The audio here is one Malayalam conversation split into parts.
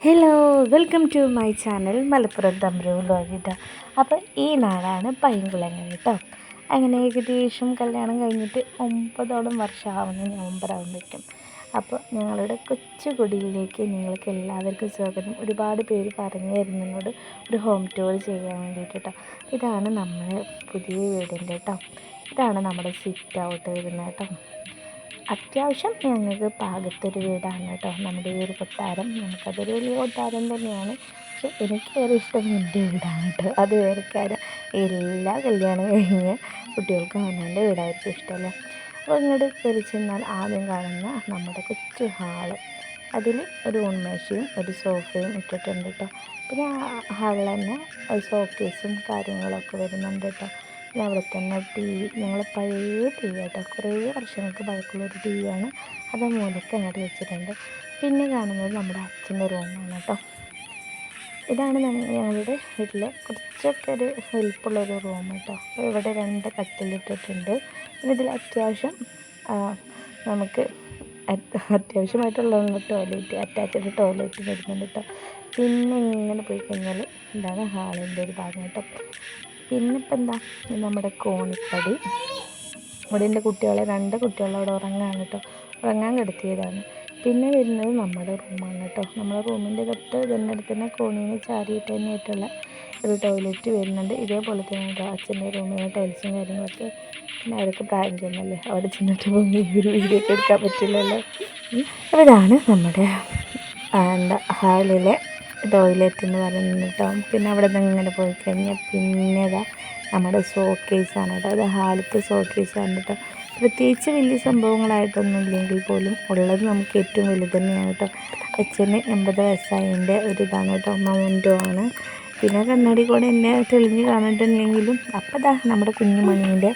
Hello welcome to my channel Malappuram തമ്പ്രൂ ലോകിത അപ്പോൾ ഈ നാടാണ് പൈങ്കുളങ്ങ കേട്ടോ അങ്ങനെ ഏകദേശം കല്യാണം കഴിഞ്ഞിട്ട് ഒമ്പതോളം വർഷമാവുന്ന നവംബർ ആകുമ്പോഴേക്കും അപ്പോൾ ഞങ്ങളുടെ കൊച്ചു കുടിയിലേക്ക് നിങ്ങൾക്ക് എല്ലാവർക്കും സ്വാഗതം. ഒരുപാട് പേര് പറഞ്ഞു തരുന്നതിനോട് ഒരു ഹോം ടൂർ ചെയ്യാൻ വേണ്ടിയിട്ട് കേട്ടോ ഇതാണ് നമ്മുടെ പുതിയ വീടിന്റെ കേട്ടോ ഇതാണ് നമ്മുടെ സിറ്റ് ഔട്ട് വരുന്നത് കേട്ടോ അത്യാവശ്യം ഞങ്ങൾക്ക് പാകത്തൊരു വീടാണ് കേട്ടോ. നമ്മുടെ ഈ ഒരു കൊട്ടാരം. നമുക്കതൊരു വലിയ കൊട്ടാരം തന്നെയാണ്. പക്ഷെ എനിക്ക് ഏറെ ഇഷ്ടം എന്റെ വീടാണ് കേട്ടോ. അത് വേറെ കാര്യം. എല്ലാ കല്യാണം കഴിഞ്ഞ് കുട്ടികൾക്കും അവനവന്റെ വീടായിരിക്കും ഇഷ്ടമല്ലേ. അപ്പോൾ ഇങ്ങോട്ട് കയറി ചെന്നാൽ ആദ്യം കാണുന്ന നമ്മുടെ കൊച്ചു ഹാൾ. അതിൽ ഒരു ഉണ്മേശയും ഒരു സോഫയും ഇട്ടിട്ടുണ്ട് കേട്ടോ. പിന്നെ ആ ഹാളിൽ തന്നെ ഷോക്കേസും കാര്യങ്ങളൊക്കെ വരുന്നുണ്ട് കേട്ടോ. പിന്നെ അവിടെ തന്നെ ടി ഞങ്ങൾ പഴയ ടി വി കേട്ടോ കുറേ വർഷങ്ങൾക്ക് പഴക്കമുള്ളൊരു ടി ആണ്. അത് മൂലയ്ക്ക് അങ്ങോട്ട് വെച്ചിട്ടുണ്ട്. പിന്നെ കാണുന്നത് നമ്മുടെ അച്ഛന്റെ റൂമാണ് കേട്ടോ. ഇതാണ് ഞങ്ങളുടെ വീട്ടിൽ കുറച്ചൊക്കെ ഒരു വലിപ്പമുള്ളൊരു റൂം കേട്ടോ. ഇവിടെ രണ്ട് കട്ടിലിട്ടിട്ടുണ്ട് പിന്നെ ഇതിൽ അത്യാവശ്യം നമുക്ക് അത്യാവശ്യമായിട്ടുള്ള ടോയ്ലറ്റ്. അറ്റാച്ച്ഡ് ടോയ്ലറ്റ് വരുന്നുണ്ട് കേട്ടോ. പിന്നെ ഇങ്ങനെ പോയി കഴിഞ്ഞാൽ എന്താണ് ഹാളിന്റെ ഒരു ഭാഗം കേട്ടോ. പിന്നെ ഇപ്പം എന്താ നമ്മുടെ കോണിപ്പടി. ഇവിടെ എന്റെ കുട്ടികളെ രണ്ട് കുട്ടികളെ അവിടെ ഉറങ്ങാൻ കേട്ടോ. ഉറങ്ങാൻ കിടത്തിയതാണ്. പിന്നെ വരുന്നത് നമ്മുടെ റൂമാണ് കേട്ടോ. നമ്മുടെ റൂമിന്റെ തൊട്ട് ഇതിന്റെ അടുത്ത് തന്നെ കോണീന് ചാരിയിട്ട് തന്നെയായിട്ടുള്ള ഒരു ടോയ്ലറ്റ് വരുന്നുണ്ട്. ഇതേപോലെ തന്നെ കേട്ടോ അച്ഛന്റെ റൂമിലെ ടൈൽസും കാര്യങ്ങളൊക്കെ. പിന്നെ അവരൊക്കെ പ്രായം ചെയ്യുന്നല്ലേ അവിടെ ചെന്നിട്ട് പോയി ഒരു വീഡിയോ ഒക്കെ എടുക്കാൻ പറ്റില്ലല്ലോ. ഇതാണ് നമ്മുടെ എന്താ ഹാളിലെ ടോയ്ലറ്റ് എന്ന് പറയുന്നത് കേട്ടോ പിന്നെ അവിടെ നിന്ന് ഇങ്ങനെ പോയി കഴിഞ്ഞാൽ പിന്നെ ഇതാ നമ്മുടെ ഷോക്കേസാണ് കേട്ടോ. അത് ഹാളത്തെ ഷോക്കേസാണ് കേട്ടോ. പ്രത്യേകിച്ച് വലിയ സംഭവങ്ങളായിട്ടൊന്നും ഇല്ലെങ്കിൽ പോലും ഉള്ളത് നമുക്ക് ഏറ്റവും വലുത് തന്നെയാണ് കേട്ടോ. അച്ഛന് എൺപത് വയസ്സായതിന്റെ ഒരു ഇതാണ് കേട്ടോ മൗന്റോ ആണ്. പിന്നെ കണ്ണാടി കൂടെ എന്നെ തെളിഞ്ഞ് കാണുന്നുണ്ടെങ്കിലും അപ്പം ദാ നമ്മുടെ കുഞ്ഞുമണീന്റെ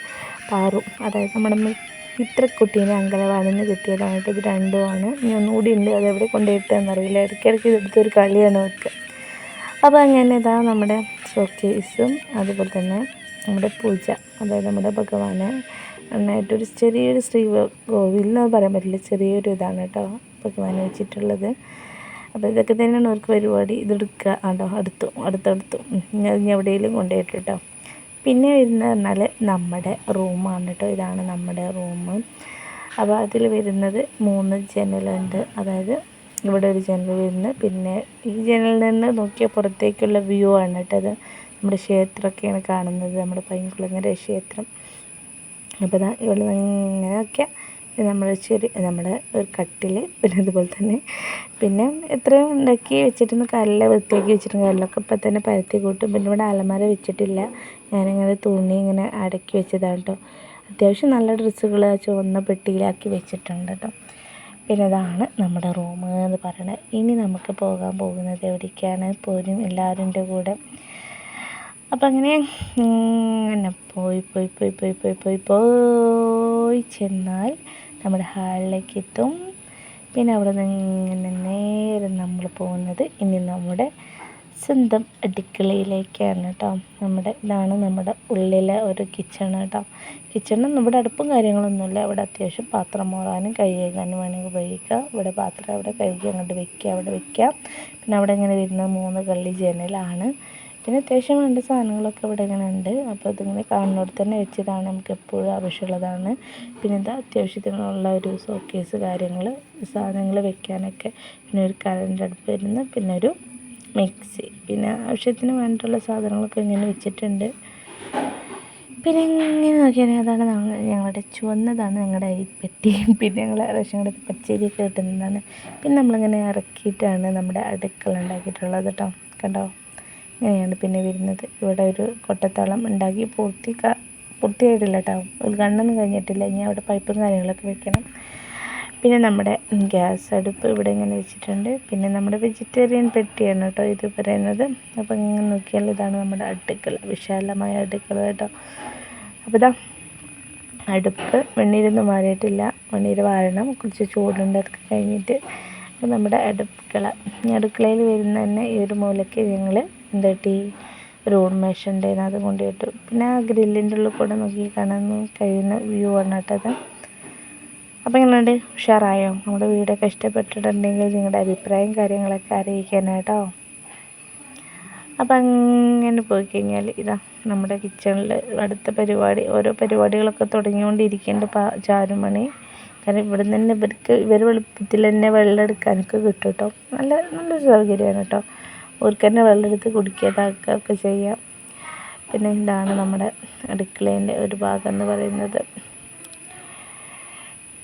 പാറും. അതായത് നമ്മുടെ ഇത്ര കുട്ടീനെ അങ്കലവാടിയിൽ നിന്ന് കിട്ടിയതായിട്ട് ഇത് രണ്ടുമാണ്. ഇനി ഒന്നുകൂടി ഉണ്ട്. അതെവിടെ കൊണ്ടുപോയിട്ടെന്നറിയില്ല ഇടയ്ക്കിടയ്ക്ക് ഇതെടുത്തൊരു കളിയാണ് അവർക്ക്. അപ്പോൾ അങ്ങനെ ഇതാ നമ്മുടെ ഷോക്കേസും അതുപോലെ തന്നെ നമ്മുടെ പൂജ അതായത് നമ്മുടെ ഭഗവാനെ നന്നായിട്ടൊരു ചെറിയൊരു ശ്രീ കോവിൽ എന്ന് പറയാൻ പറ്റില്ല. ചെറിയൊരു ഇതാണ് കേട്ടോ ഭഗവാനെ വെച്ചിട്ടുള്ളത്. അപ്പോൾ ഇതൊക്കെ തന്നെയാണ് അവർക്ക് പരിപാടി. ഇതെടുക്കുക ആട്ടോ അടുത്തു അടുത്തടുത്തു. ഇനി എവിടെയെങ്കിലും കൊണ്ടുപോയിട്ട് കേട്ടോ. പിന്നെ വരുന്നത് പറഞ്ഞാൽ നമ്മുടെ റൂമാണ് കേട്ടോ ഇതാണ് നമ്മുടെ റൂം അപ്പോൾ അതിൽ വരുന്നത് മൂന്ന് ജനലുണ്ട്. അതായത് ഇവിടെ ഒരു ജനൽ വരുന്നത് പിന്നെ ഈ ജനലിൽ നിന്ന് നോക്കിയാൽ പുറത്തേക്കുള്ള വ്യൂ ആണ് കേട്ടോ അത് നമ്മുടെ ക്ഷേത്രമൊക്കെയാണ് കാണുന്നത്. നമ്മുടെ പൈൻകുളങ്ങര ക്ഷേത്രം. അപ്പോൾ ഇതാ ഇവിടെ ഇങ്ങനെയൊക്കെ നമ്മുടെ ചെറിയ നമ്മുടെ ഒരു കട്ടിൽ പിന്നെ അതുപോലെ തന്നെ പിന്നെ എത്രയും ഉണ്ടാക്കി വെച്ചിരുന്ന കല്ല് വൃത്തിയാക്കി വെച്ചിട്ടുണ്ട് കല്ലൊക്കെ ഇപ്പം തന്നെ പരത്തി കൂട്ടും. പിന്നെ ഇവിടെ അലമാര വെച്ചിട്ടില്ല. ഞാനിങ്ങനെ തുണി ഇങ്ങനെ അടക്കി വെച്ചതാണ് കേട്ടോ അത്യാവശ്യം നല്ല ഡ്രസ്സുകൾ ചുവന്ന പെട്ടിയിലാക്കി വെച്ചിട്ടുണ്ട് കേട്ടോ പിന്നെ ഇതാണ് നമ്മുടെ റൂം എന്ന് പറയുന്നത് ഇനി നമുക്ക് പോകാൻ പോകുന്നത് എവിടേക്കാണ്? പോരും എല്ലാവരുടെ കൂടെ. അപ്പം അങ്ങനെ അങ്ങനെ പോയി പോയി പോയി പോയി പോയി പോയി പോയി. ചെന്നാൽ നമ്മുടെ ഹാളിലേക്ക് എത്തും പിന്നെ അവിടെ നിന്ന് ഇങ്ങനെ നേരെ നമ്മൾ പോകുന്നത് ഇനി നമ്മുടെ സ്വന്തം അടുക്കളയിലേക്കാണ് കേട്ടോ. നമ്മുടെ ഇതാണ് നമ്മുടെ ഉള്ളിലെ ഒരു കിച്ചൺ കേട്ടോ. കിച്ചണിൽ നമ്മുടെ അടുപ്പും കാര്യങ്ങളൊന്നുമില്ല ഇവിടെ അത്യാവശ്യം പാത്രം മോറാനും കൈ കഴുകാനും വേണമെങ്കിൽ ഉപയോഗിക്കാം. ഇവിടെ പാത്രം അവിടെ കഴുകി അങ്ങോട്ട് വെക്കുക അവിടെ വെക്കാം. പിന്നെ അവിടെ ഇങ്ങനെ വരുന്ന മൂന്ന് കള്ളി ജനലാണ്. പിന്നെ അത്യാവശ്യം വേണ്ട സാധനങ്ങളൊക്കെ ഇവിടെ ഇങ്ങനെ ഉണ്ട്. അപ്പോൾ ഇതിങ്ങനെ കാണുന്നിടത്ത് തന്നെ വെച്ചതാണ്. നമുക്ക് എപ്പോഴും ആവശ്യമുള്ളതാണ്. പിന്നെ എന്താ അത്യാവശ്യത്തിനുള്ള ഒരു സോക്കേസ് കാര്യങ്ങൾ സാധനങ്ങൾ വെക്കാനൊക്കെ പിന്നെ ഒരു കറണ്ട് അടുപ്പ് വരുന്നു പിന്നെ ഒരു മിക്സി പിന്നെ ആവശ്യത്തിന് വേണ്ടിയുള്ള സാധനങ്ങളൊക്കെ ഇങ്ങനെ വെച്ചിട്ടുണ്ട്. പിന്നെ ഇങ്ങനെ നോക്കിയാൽ അതാണ് ഞങ്ങളുടെ ചുവന്നതാണ് ഞങ്ങളുടെ അരിപ്പെട്ടി പിന്നെ ഞങ്ങൾ റേഷൻ കടയിൽ പച്ചരിയൊക്കെ കിട്ടുന്നതാണ് പിന്നെ നമ്മളിങ്ങനെ ഇറക്കിയിട്ടാണ് നമ്മുടെ അടുക്കള ഉണ്ടാക്കിയിട്ടുള്ളത് കേട്ടോ. കണ്ടോ? ഇങ്ങനെയാണ് പിന്നെ വരുന്നത്. ഇവിടെ ഒരു കൊട്ടത്തോളം ഉണ്ടാക്കി പൂർത്തി പൂർത്തിയായിട്ടില്ല കേട്ടോ ഉദ്ഘാടനം കഴിഞ്ഞിട്ടില്ല. ഇനി അവിടെ പൈപ്പും കാര്യങ്ങളൊക്കെ വെക്കണം. പിന്നെ നമ്മുടെ ഗ്യാസ് അടുപ്പ് ഇവിടെ ഇങ്ങനെ വെച്ചിട്ടുണ്ട്. പിന്നെ നമ്മുടെ വെജിറ്റേറിയൻ പെട്ടിയാണ് കേട്ടോ ഇത് പറയുന്നത്. അപ്പോൾ ഇങ്ങനെ നോക്കിയാൽ ഇതാണ് നമ്മുടെ അടുക്കള. വിശാലമായ അടുക്കള കേട്ടോ അപ്പോൾ ഇതാ അടുപ്പ് വെണ്ണീരൊന്നും മാറിയിട്ടില്ല വെണ്ണീര് വാരണം. കുറച്ച് ചൂടുണ്ട്. അതൊക്കെ കഴിഞ്ഞിട്ട് നമ്മുടെ അടുക്കള. അടുക്കളയിൽ വരുന്ന തന്നെ ഈ ഒരു മൂലയ്ക്ക് ഞങ്ങൾ എന്താ ടീ ഒരു മേശ ഉണ്ടായിരുന്നു അത് കൊണ്ടുപോയിട്ട്. പിന്നെ ആ ഗ്രില്ലിന്റെ ഉള്ളിൽ കൂടെ നോക്കി കാണാൻ കഴിയുന്ന വ്യൂ ആണ് കേട്ടോ അത്. അപ്പോൾ എങ്ങനെയുണ്ട്? ഉഷാറായോ? നമ്മുടെ വീടൊക്കെ ഇഷ്ടപ്പെട്ടിട്ടുണ്ടെങ്കിൽ നിങ്ങളുടെ അഭിപ്രായം കാര്യങ്ങളൊക്കെ അറിയിക്കാനായിട്ടോ. അപ്പം അങ്ങനെ പോയി കഴിഞ്ഞാൽ ഇതാ നമ്മുടെ കിച്ചണിൽ അടുത്ത പരിപാടി ഓരോ പരിപാടികളൊക്കെ തുടങ്ങിക്കൊണ്ടിരിക്കേണ്ട പാ ചാരുമണി. കാരണം ഇവിടെ നിന്ന് തന്നെ ഇവർക്ക് ഇവർ വെളുപ്പത്തിൽ തന്നെ വെള്ളം എടുക്കാനൊക്കെ കിട്ടും കേട്ടോ. നല്ല നല്ലൊരു സൗകര്യമാണ് കേട്ടോ. അവർക്ക് തന്നെ വെള്ളം എടുത്ത് കുടിക്കുക ഒക്കെ ചെയ്യാം. പിന്നെ ഇതാണ് നമ്മുടെ അടുക്കളേന്റെ ഒരു ഭാഗം എന്ന് പറയുന്നത്.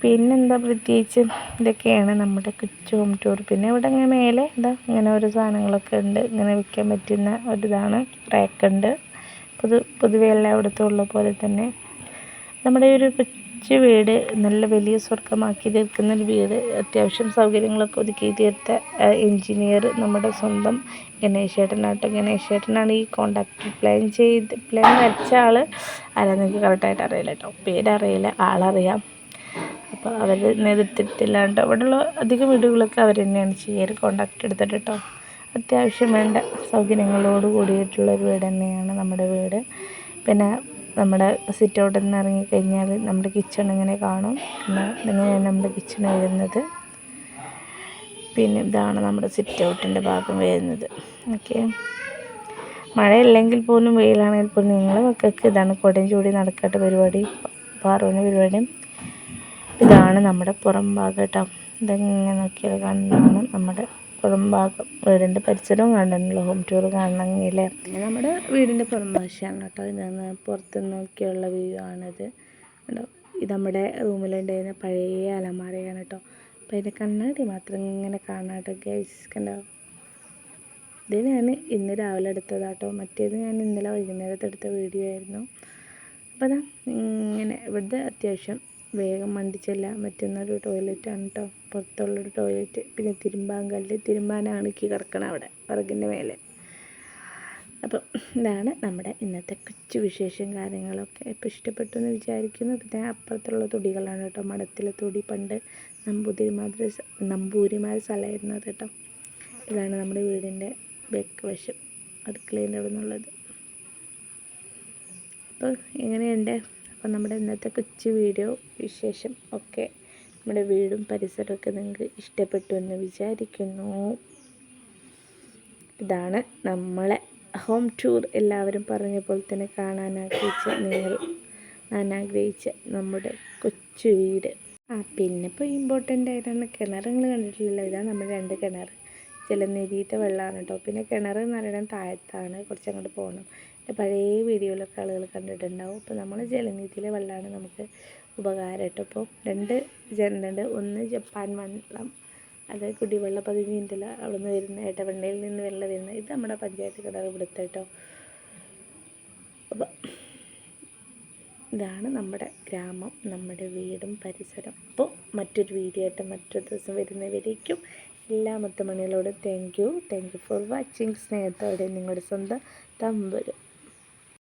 പിന്നെന്താ പ്രത്യേകിച്ച്? ഇതൊക്കെയാണ് നമ്മുടെ കിച്ച് ഹോം ടൂർ പിന്നെ ഇവിടെ ഇങ്ങനെ മേലെ എന്താ ഇങ്ങനെ ഓരോ സാധനങ്ങളൊക്കെ ഉണ്ട്. ഇങ്ങനെ വിൽക്കാൻ പറ്റുന്ന ഒരിതാണ്. റാക്കുണ്ട് പൊതു പൊതുവെ എല്ലായിടത്തും ഉള്ള പോലെ തന്നെ. നമ്മുടെ ഒരു കൊച്ചു വീട് നല്ല വലിയ സ്വർഗമാക്കി തീർക്കുന്ന ഒരു വീട് അത്യാവശ്യം സൗകര്യങ്ങളൊക്കെ ഒതുക്കി തീർത്ത എൻജിനീയർ നമ്മുടെ സ്വന്തം ഗണേശേട്ടനാട്ടോ. ഗണേശേട്ടനാണ് ഈ കോണ്ടാക്ട് പ്ലാൻ ചെയ്ത് പ്ലാൻ വരച്ച ആൾ ആരാന്ന് എനിക്ക് കറക്റ്റായിട്ട് അറിയില്ല കേട്ടോ പേരറിയില്ല ആളറിയാം. അപ്പോൾ അവർ നേതൃത്വത്തിലാണ്ട് അവിടെയുള്ള അധികം വീടുകളൊക്കെ അവർ തന്നെയാണ് ചെയ്യാറ് കോണ്ടാക്ട് എടുത്തിട്ട് കേട്ടോ അത്യാവശ്യം വേണ്ട സൗകര്യങ്ങളോട് കൂടിയിട്ടുള്ള ഒരു വീട് തന്നെയാണ് നമ്മുടെ വീട്. പിന്നെ നമ്മുടെ സിറ്റ് ഔട്ടിൽ നിന്ന് ഇറങ്ങിക്കഴിഞ്ഞാൽ നമ്മുടെ കിച്ചൺ ഇങ്ങനെ കാണും. ഇങ്ങനെയാണ് നമ്മുടെ കിച്ചൺ വരുന്നത്. പിന്നെ ഇതാണ് നമ്മുടെ സിറ്റ് ഔട്ടിന്റെ ഭാഗം വരുന്നത്. ഓക്കെ. മഴയില്ലെങ്കിൽ പോലും വെയിലാണെങ്കിൽ പോലും നിങ്ങളെ മക്കൾക്ക് ഇതാണ് കൊടയും ചൂടി നടക്കാത്ത പരിപാടി പാറുവിന്റെ പരിപാടി. ഇതാണ് നമ്മുടെ പുറം ഭാഗം കേട്ടോ. ഇതെങ്ങനെ നോക്കിയാൽ കാണുന്നതാണ് നമ്മുടെ പുറം ഭാഗം വീടിന്റെ പരിസരവും കാണണമല്ലോ ഹോം ടൂർ കാണണമെങ്കിൽ പിന്നെ നമ്മുടെ വീടിന്റെ പുറം ഭാഷയാണ് കേട്ടോ. ഇതാണ് പുറത്ത് നോക്കിയുള്ള വ്യൂ ആണിത്. ഇത് നമ്മുടെ റൂമിലുണ്ടായിരുന്ന പഴയ അലമാരയാണ് കേട്ടോ. അപ്പോൾ അതിന്റെ കണ്ണാടി മാത്രം ഇങ്ങനെ കാണാട്ടോ ഗൈസ് കണ്ടോ? ഇത് ഞാൻ ഇന്ന് രാവിലെ എടുത്തതാട്ടോ മറ്റേത് ഞാൻ ഇന്നലെ വൈകുന്നേരത്തെ എടുത്ത വീഡിയോ ആയിരുന്നു. അപ്പോൾ അതാ ഇങ്ങനെ ഇവിടുത്തെ അത്യാവശ്യം വേഗം മണ്ടി ചെല്ലാൻ പറ്റുന്നൊരു ടോയ്ലറ്റാണ് കേട്ടോ. പുറത്തുള്ളൊരു ടോയ്ലറ്റ് പിന്നെ തിരുമ്പാൻ കല്ല് തിരുമ്പാനാണ് എനിക്ക് കിടക്കണം അവിടെ വിറകിന്റെ മേലെ. അപ്പം ഇതാണ് നമ്മുടെ ഇന്നത്തെ കൊച്ചു വിശേഷം കാര്യങ്ങളൊക്കെ. ഇപ്പോൾ ഇഷ്ടപ്പെട്ടു എന്ന് വിചാരിക്കുന്നു. പിന്നെ അപ്പുറത്തുള്ള തൊടികളാണ് കേട്ടോ. മഠത്തിലെ തൊടി പണ്ട് നമ്പൂതിരിമാരുടെ നമ്പൂരിമാർ സ്ഥലമായിരുന്നു അത് കേട്ടോ. ഇതാണ് നമ്മുടെ വീടിന്റെ ബേക്ക് വശം അടുക്കളേന്റെ അവിടെ നിന്നുള്ളത്. അപ്പോൾ എങ്ങനെയുണ്ട് അപ്പോൾ നമ്മുടെ ഇന്നത്തെ കൊച്ചു വീഡിയോ വിശേഷം ഒക്കെ നമ്മുടെ വീടും പരിസരമൊക്കെ നിങ്ങൾക്ക് ഇഷ്ടപ്പെട്ടു എന്ന് വിചാരിക്കുന്നു. ഇതാണ് നമ്മളെ ഹോം ടൂർ എല്ലാവരും പറഞ്ഞ പോലെ തന്നെ കാണാൻ ആഗ്രഹിച്ച നിങ്ങൾ ഞാൻ ആഗ്രഹിച്ച നമ്മുടെ കൊച്ചു വീട്. ആ പിന്നെ ഇപ്പോൾ ഇമ്പോർട്ടന്റ് ആയിട്ടാണ് കിണർ നിങ്ങൾ ഇതാണ് നമ്മുടെ രണ്ട് കിണർ ജലനിധിയുടെ വെള്ളമാണ് കേട്ടോ. പിന്നെ കിണർ എന്ന് പറയുന്നത് താഴത്താണ്. കുറച്ച് അങ്ങോട്ട് പോകണം. പഴയ വീഡിയോയിലൊക്കെ ആളുകൾ കണ്ടിട്ടുണ്ടാവും. അപ്പോൾ നമ്മൾ ജലനിധിയിലെ വെള്ളമാണ് നമുക്ക് ഉപകാരം കേട്ടോ അപ്പോൾ രണ്ട് ജനലുണ്ട്. ഒന്ന് ജപ്പാൻ വെള്ളം അത് കുടിവെള്ള പദ്ധതി ഉണ്ടല്ല അവിടെ നിന്ന് വരുന്ന ഇടവണ്ണയിൽ നിന്ന് വെള്ളം വരുന്ന ഇത് നമ്മുടെ പഞ്ചായത്ത് കിണർ ഇവിടുത്തെ കേട്ടോ. അപ്പോൾ ഇതാണ് നമ്മുടെ ഗ്രാമം നമ്മുടെ വീടും പരിസരം. അപ്പോൾ മറ്റൊരു വീഡിയോ ആയിട്ട് മറ്റൊരു ദിവസം വരുന്നവരേക്കും എല്ലാ മുത്തമണികളോടും thank you thank you for watching സ്നേഹത്തോടെ നിങ്ങളുടെ സ്വന്തം തമ്പുരു